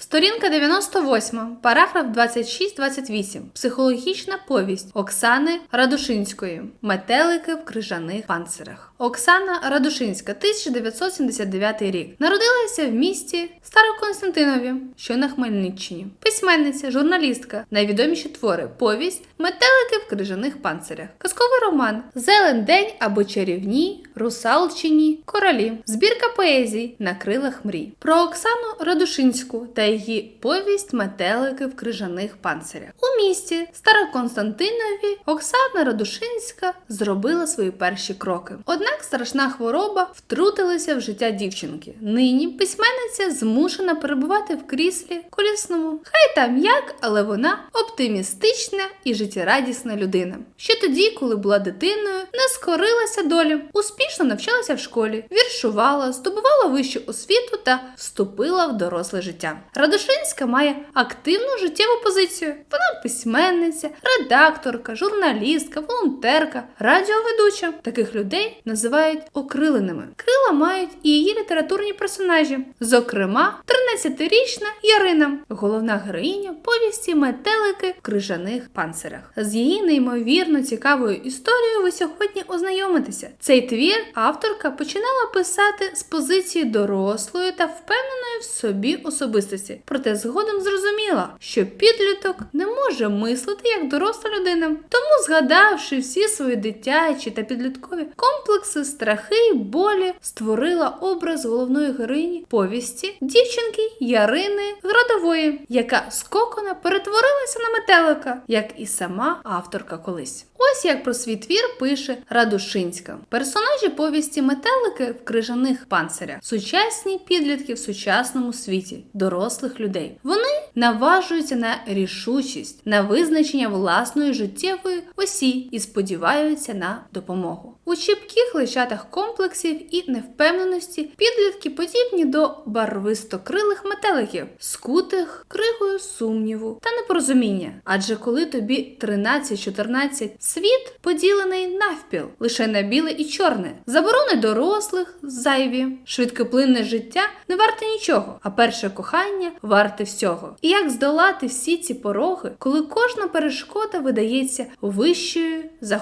Сторінка 98, параграф 26-28. Психологічна повість Оксани Радушинської. Метелики в крижаних панцирах. Оксана Радушинська, 1979 рік. Народилася в місті Староконстантинові, що на Хмельниччині. Письменниця, журналістка. Найвідоміші твори. Повість Метелики в крижаних панцирях. Казковий роман Зелен день або чарівні, русалчині, королі. Збірка поезій на крилах мрій. Про Оксану Радушинську та її повість Метелики в крижаних панцирях. У місті Староконстантинові Оксана Радушинська зробила свої перші кроки. Однак страшна хвороба втрутилася в життя дівчинки. Нині письменниця змушена перебувати в кріслі колісному. Хай там як, але вона оптимістична і життєрадісна людина. Ще тоді, коли була дитиною, не скорилася долі, успішно навчалася в школі, віршувала, здобувала вищу освіту та вступила в доросле життя. Радушинська має активну життєву позицію. Вона письменниця, редакторка, журналістка, волонтерка, радіоведуча. Таких людей називають окриленими. Крила мають і її літературні персонажі, зокрема, 13-річна Ярина, головна героїня повісті Метелики в крижаних панцирях. З її неймовірно цікавою історією ви сьогодні ознайомитеся. Цей твір авторка починала писати з позиції дорослої та впевненої в собі особистості. Проте згодом зрозуміла, що підліток не може мислити як доросла людина. Тому, згадавши всі свої дитячі та підліткові комплекси, страхи й болі, створила образ головної героїні повісті дівчинки Ярини Градової, яка скокона перетворилася на метелика, як і сама авторка колись. Ось як про свій твір пише Радушинська. Персонажі повісті метелики в крижаних панцирях, сучасні підлітки в сучасному світі, дорослих людей. Вони наважуються на рішучість, на визначення власної життєвої осі і сподіваються на допомогу. У чіпких личатах комплексів і невпевненості підлітки подібні до барвистокрилих метеликів, скутих кригою сумніву та непорозуміння. Адже коли тобі 13-14, світ поділений навпіл, лише на біле і чорне, заборони дорослих зайві, швидкоплинне життя не варте нічого, а перше кохання варте всього. І як здолати всі ці пороги, коли кожна перешкода видається вищою за?